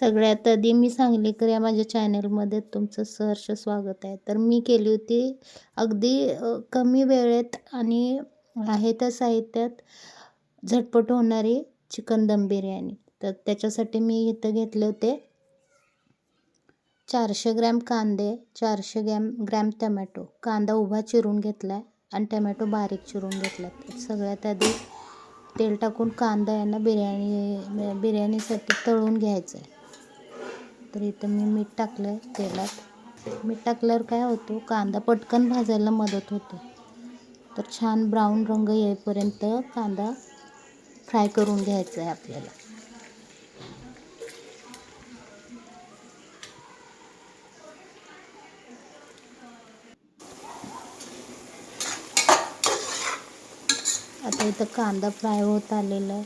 सगळ्यात आधी मी सांगलीकर या माझ्या चॅनलमध्ये तुमचं सहर्ष स्वागत आहे. तर मी केली होती अगदी कमी वेळेत आणि आहे त्या साहित्यात झटपट होणारी चिकन दम बिर्याणी. तर त्याच्यासाठी मी इथं घेतले होते चारशे ग्रॅम कांदे चारशे ग्रॅम ग्रॅम टमॅटो. कांदा उभा चिरून घेतला आहे आणि टमॅटो बारीक चिरून घेतला सगळ्यात आधी तेल टाकून कांदा यांना बिर्याणी बिर्याणीसाठी तळून घ्यायचं आहे तर इथं मी मीठ टाकलं आहे तेलात. मीठ टाकल्यावर काय होतो कांदा पटकन भाजायला मदत होते. तर छान ब्राऊन रंग येईपर्यंत कांदा फ्राय करून घ्यायचा आहे आपल्याला. आता इथं कांदा फ्राय होत आलेला आहे.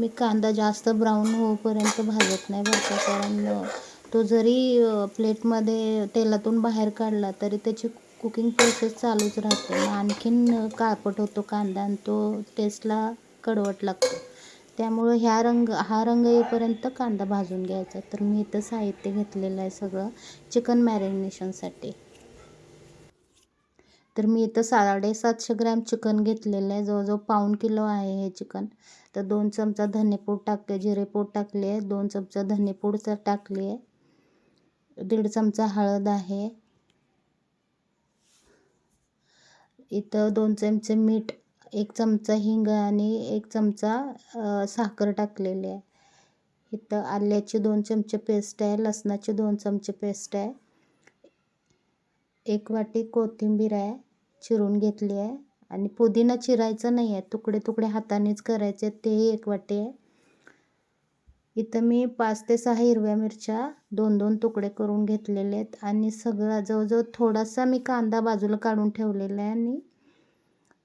मी कांदा जास्त ब्राऊन होईपर्यंत भाजत नाही बरं का कारण तो जरी प्लेटमध्ये तेलातून बाहेर काढला तरी त्याची कुकिंग प्रोसेस चालूच राहते. आणखीन काळपट होतो कांदा आणि तो टेस्टला कडवट लागतो. त्यामुळं ह्या रंग हा रंग येईपर्यंत कांदा भाजून घ्यायचा. तर मी इथं साहित्य घेतलेलं आहे सगळं चिकन मॅरिनेशनसाठी. तर मी इथं साडेसातशे ग्रॅम चिकन घेतलेलं आहे. जवळजवळ पाऊण किलो आहे हे चिकन. तर दोन चमचा धनेपूड टाकते जिरेपूड टाकली आहे. दोन चमचा धनेपूड टाकली आहे. दीड चमचा हळद आहे. इथं दोन चमचे मीठ एक चमचा हिंग आणि एक चमचा साखर टाकलेली आहे. इथं आल्याची दोन चमचे पेस्ट आहे लसणाची दोन चमचे पेस्ट आहे. एक वाटी कोथिंबीर आहे. चिरून घेतली आहे. आणि पुदिना चिरायचं नाही आहे. तुकडे तुकडे हातानेच करायचे तेही एक वाटी आहे. इथं मी पाच ते सहा हिरव्या मिरच्या दोन दोन तुकडे करून घेतलेले आहेत. आणि सगळा जवळजवळ थोडासा मी कांदा बाजूला काढून ठेवलेला आहे आणि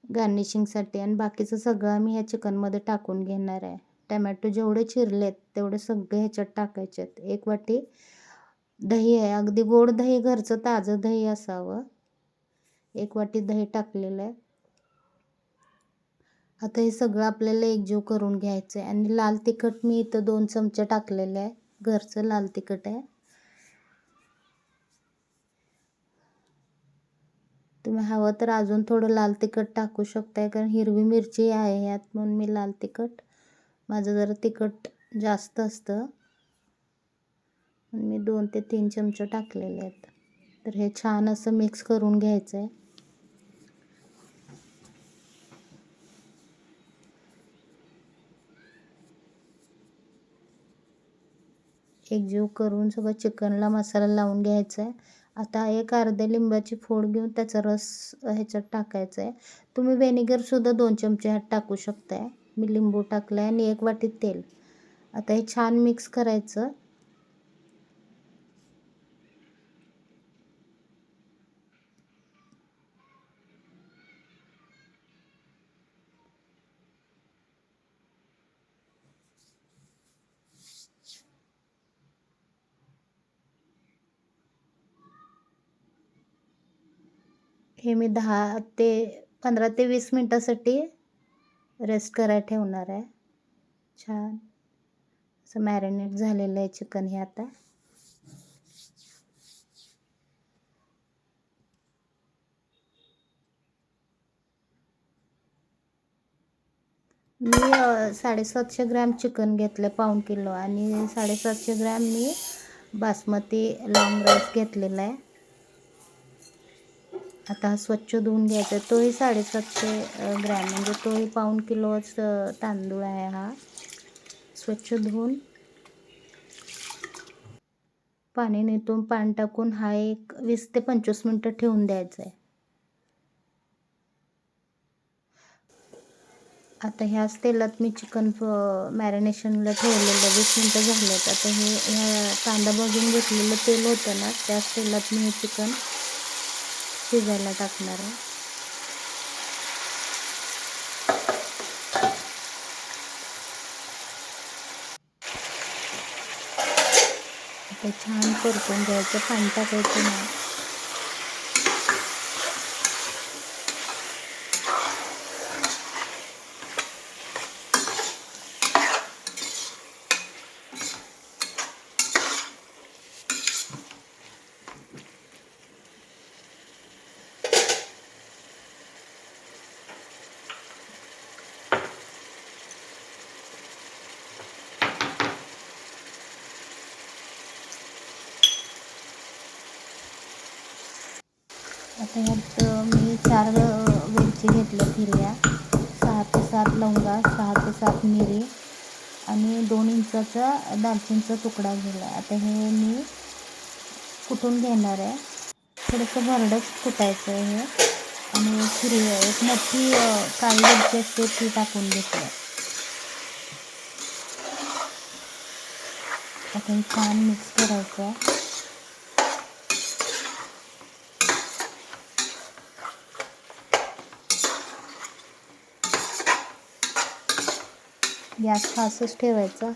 गार्निशिंगसाठी आणि बाकीचं सगळं मी ह्या चिकनमध्ये टाकून घेणार आहे. टमॅटो जेवढे चिरलेत तेवढे सगळे ह्याच्यात टाकायचे आहेत. एक वाटी दही आहे. अगदी गोड दही घरचं ताजं दही असावं. एक वाटी दही टाकलेलं आहे. आता हे सगळं आपल्याला एकजीव करून घ्यायचं आहे आणि लाल तिखट मी इथं दोन चमचे टाकलेले आहे. घरचं लाल तिखट आहे. तुम्ही हवं तर अजून थोडं लाल तिखट टाकू शकताय. कारण हिरवी मिरची आहे यात म्हणून मी लाल तिखट. माझं जरा तिखट जास्त असतं. मी दोन ते तीन चमचे टाकलेले आहेत. तर हे छान असं मिक्स करून घ्यायचं आहे एकजीव करून सगळं चिकनला मसाला लावून घ्यायचा आहे. आता एक अर्ध्या लिंबाची फोड घेऊन त्याचा रस ह्याच्यात टाकायचा आहे. तुम्ही व्हेनेगरसुद्धा दोन चमचे ह्यात टाकू शकताय. मी लिंबू टाकलं आहे आणि एक वाटी तेल. आता हे छान मिक्स करायचं. हे मी दहा ते पंधरा ते वीस मिनटासाठी रेस्ट करायला ठेवणार आहे. छान. असं मॅरिनेट झालेलं आहे चिकन हे आता. मी साडेसातशे ग्रॅम चिकन घेतलं पाऊण किलो आणि साडेसातशे ग्रॅम मी बासमती लॉंग राईस घेतलेला आहे. आता हा स्वच्छ धुवून घ्यायचा. आहे तोही साडेसातशे ग्रॅम. म्हणजे तोही पाऊण किलोच तांदूळ आहे हा. स्वच्छ धुवून पाणी नेतून पाणी टाकून हा एक वीस ते पंचवीस मिनटं ठेवून द्यायचा आहे आता ह्याच तेलात मी चिकन मॅरिनेशनला ठेवलेलं वीस मिनटं झालेत. आता हे ह्या कांदा भाजून घेतलेलं तेल होतं ना त्याच तेलात मी हे चिकन शिजायला टाकणार आहे. आता छान परतून घ्यायचं. पाणी टाकायचं नाही. आता ह्यात मी चार वेलची घेतल्या हिरव्या. सहा ते सात लवंगा सहा ते सात मिरी आणि दोन इंचाचा दालचिनीचा तुकडा गेला आता हे मी कुटून घेणार आहे? थोडंसं भरडंच कुटायचं आहे. हे आणि हिरवी एक मोठी काळी मिरची असते ती टाकून घेतली. आता हे छान मिक्स करायचं आहे. गॅस खासच ठेवायचा.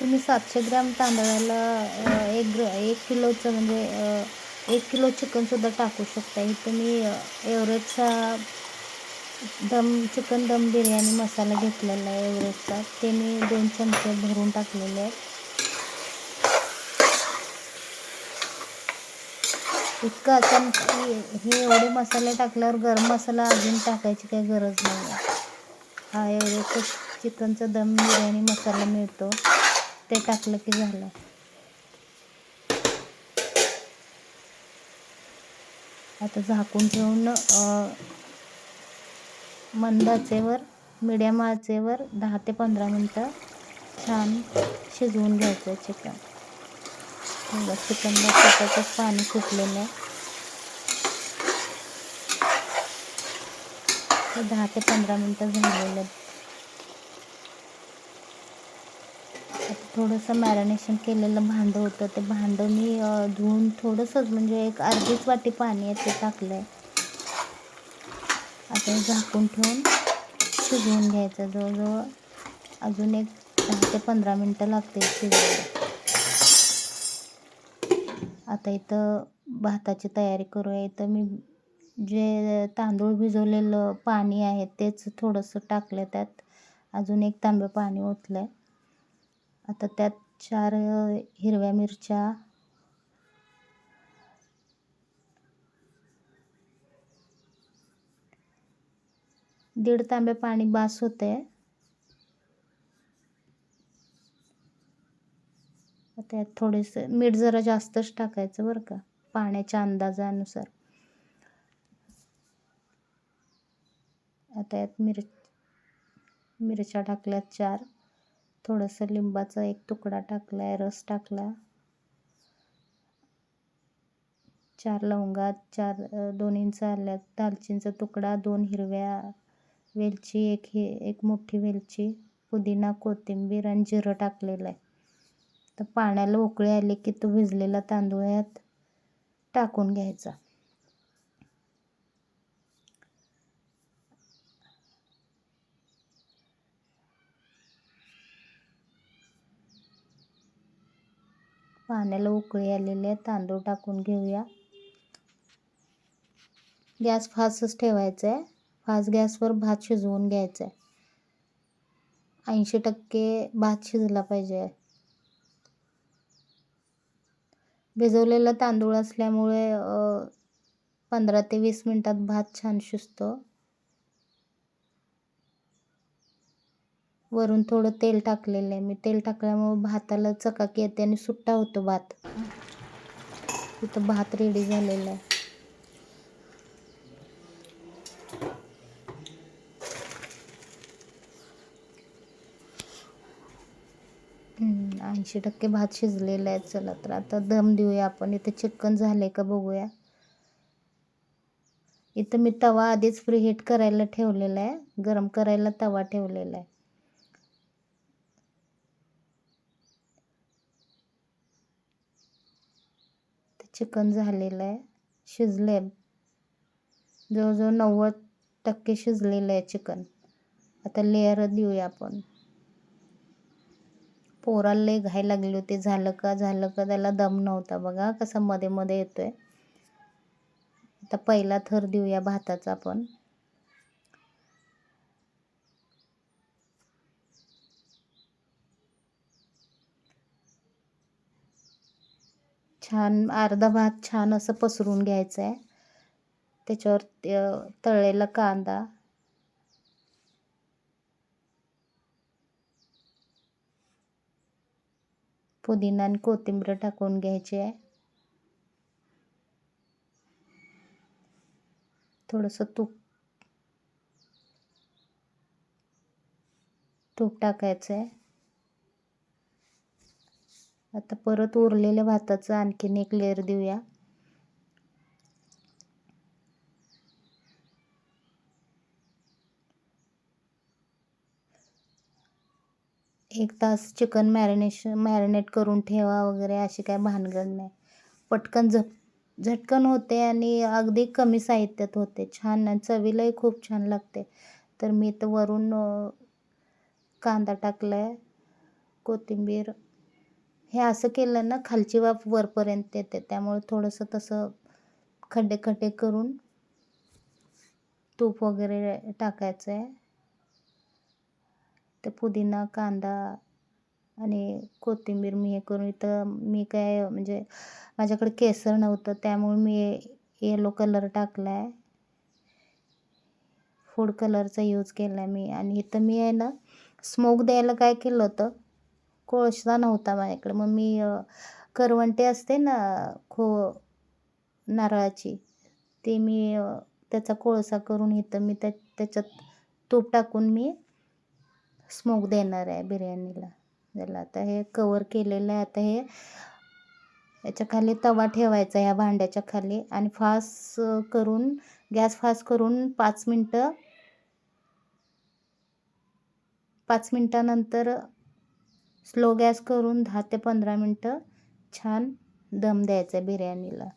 तुम्ही सातशे ग्रॅम तांदळाला एक ग्र एक किलोचं म्हणजे एक किलो चिकनसुद्धा टाकू शकता. इथं मी एवरेजचा दम चिकन दम बिर्याणी मसाला घेतलेला आहे एवरेजचा ते मी दोन चमचे भरून टाकलेले आहे. इतकं आता हे एवढे मसाले टाकल्यावर गरम मसाला अजून टाकायची काही गरज नाही. हा एवढे चिकनचा दम बिर्याणी मसाला मिळतो. ते टाकलं की झालं. आता झाकून ठेवून मंद आचेवर मिडियम आचेवर दहा ते पंधरा मिनटं छान शिजवून घ्यायचं चिकन. चिकनला स्वतःचंच पाणी सुटलेलं आहे. दहा ते पंधरा मिनटं झालेलं थोडंसं मॅरिनेशन केलेलं भांडं होतं. ते भांडं मी धुवून थोडंसंच म्हणजे एक अर्धीच वाटी पाणी आहे ते टाकलं आहे आता झाकून ठेवून शिजवून घ्यायचं. जवळजवळ अजून एक दहा ते पंधरा मिनटं लागतील शिजवायला. आता इथं भाताची तयारी करूया. इथं मी जे तांदूळ भिजवलेलं पाणी आहे तेच थोडंसं टाकलं त्यात. अजून एक तांबे पाणी ओतलं आहे आता त्यात चार हिरव्या मिरच्या दीड तांबे पाणी बास होते त्यात थोडेसं मीठ जरा जास्तच टाकायचं बरं का पाण्याच्या अंदाजानुसार. आता यात मिर मिरच्या टाकल्यात चार. थोडंसं लिंबाचा एक तुकडा टाकला आहे रस टाकला. चार लवंगा चार दोन इंच आल्यात. दालचिनीचा तुकडा दोन हिरव्या वेलची एक हे एक मोठी वेलची पुदिना कोथिंबीर आणि जिरं टाकलेलं आहे. तर पाण्याला उकळी आली की तो भिजलेला तांदूळ यात टाकून घ्यायचा. पाण्याला उकळी आलेली आहे तांदूळ टाकून घेऊया. गॅस फास्टच ठेवायचा आहे फास्ट गॅसवर भात शिजवून घ्यायचा आहे ऐंशी टक्के भात शिजला पाहिजे. भिजवलेला तांदूळ असल्यामुळे पंधरा ते वीस मिनटात भात छान शिजतो. वरून थोडं तेल टाकलेलं आहे. मी तेल टाकल्यामुळे भाताला चकाकी येते आणि सुट्टा होतो भात. इथं भात रेडी झालेला आहे. ऐंशी टक्के भात शिजलेला आहे. चला तर आता दम देऊया आपण. इथे चिकन झाले का बघूया. इथं मी तवा आधीच प्रीहीट करायला ठेवलेला आहे. गरम करायला तवा ठेवलेला आहे. चिकन झालेलं आहे. शिजले आहे जवळजवळ नव्वद टक्के शिजलेलं आहे चिकन आता लेअर देऊया आपण. पोराला लय घाई लागली होती. झालं का झालं का त्याला दम नव्हता बघा. कसा मध्ये मध्ये येतोय. आता पहिला थर देऊया भाताचा आपण. छान अर्धा भात छान असं पसरून घ्यायचं आहे त्याच्यावर तळलेला कांदा. पुदिना आणि कोथिंबीर टाकून घ्यायची आहे. थोडंसं तूप तूप टाकायचं आहे. आता परत उरलेल्या भाताचं आणखीन एक लेअर देऊया. एक तास चिकन मॅरिनेशन मॅरिनेट करून ठेवा वगैरे अशी काय भानगड नाही. पटकन झप झटकन होते आणि अगदी कमी साहित्यात होते. छान चवीलाही खूप छान लागते. तर मी तर वरून कांदा टाकला आहे कोथिंबीर. हे असं केलं ना खालची वाफ वरपर्यंत येते. त्यामुळे थोडंसं तसं खड्डे खड्डे करून तूप वगैरे टाकायचं आहे ते पुदिना कांदा आणि कोथिंबीर मी हे करून इथं मी काय म्हणजे माझ्याकडे केसर नव्हतं त्यामुळे मी येलो कलर टाकला आहे फूड कलरचा यूज केला आहे मी. आणि इथं मी आहे ना स्मोक द्यायला काय केलं होतं कोळसा नव्हता माझ्याकडे. मग मी करवंटे असते ना खो नारळाची ते मी त्याचा कोळसा करून इथं मी त्या त्याच्यात तूप टाकून मी स्मोक देणार आहे बिर्याणीला. त्याला आता हे कवर केलेलं आहे. आता हे याच्या खाली तवा ठेवायचा ह्या भांड्याच्या खाली. आणि फास्ट करून गॅस फास्ट करून पाच मिनटं पाच मिनटानंतर स्लो गॅस करून दहा ते पंधरा मिनटं छान दम द्यायचा आहे बिर्याणीला.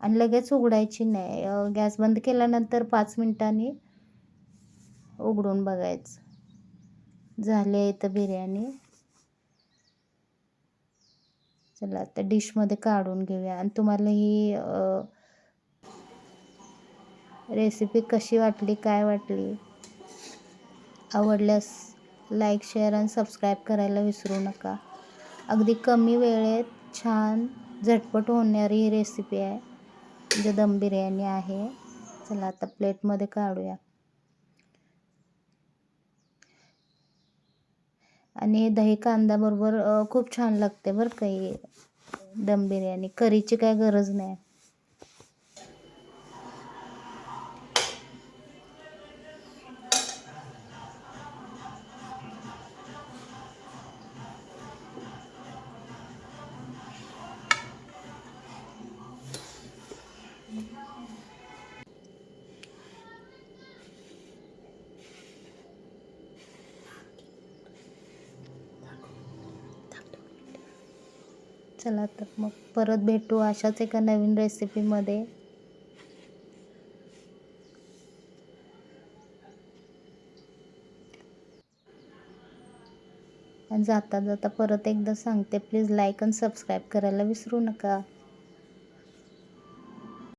आणि लगेच उघडायची नाही. गॅस बंद केल्यानंतर पाच मिनटांनी उघडून बघायचं. झाली आहे इथं बिर्याणी. चला आता डिशमध्ये काढून घेऊया. आणि तुम्हाला ही रेसिपी कशी वाटली काय वाटली? आवडल्यास लाईक शेअर आणि सबस्क्राईब करायला विसरू नका. अगदी कमी वेळेत छान झटपट होणारी ही रेसिपी आहे. म्हणजे दम बिर्याणी आहे. चला आता प्लेटमध्ये काढूया. आणि दही कांदाबरोबर खूप छान लागते बरं काही दम बिर्याणी. करीची काय गरज नाही. चला तर मग परत भेटू अशाच एका नवीन रेसिपीमध्ये जाता जाता परत एकदा सांगते प्लीज लाईक आणि सबस्क्राईब करायला विसरू नका.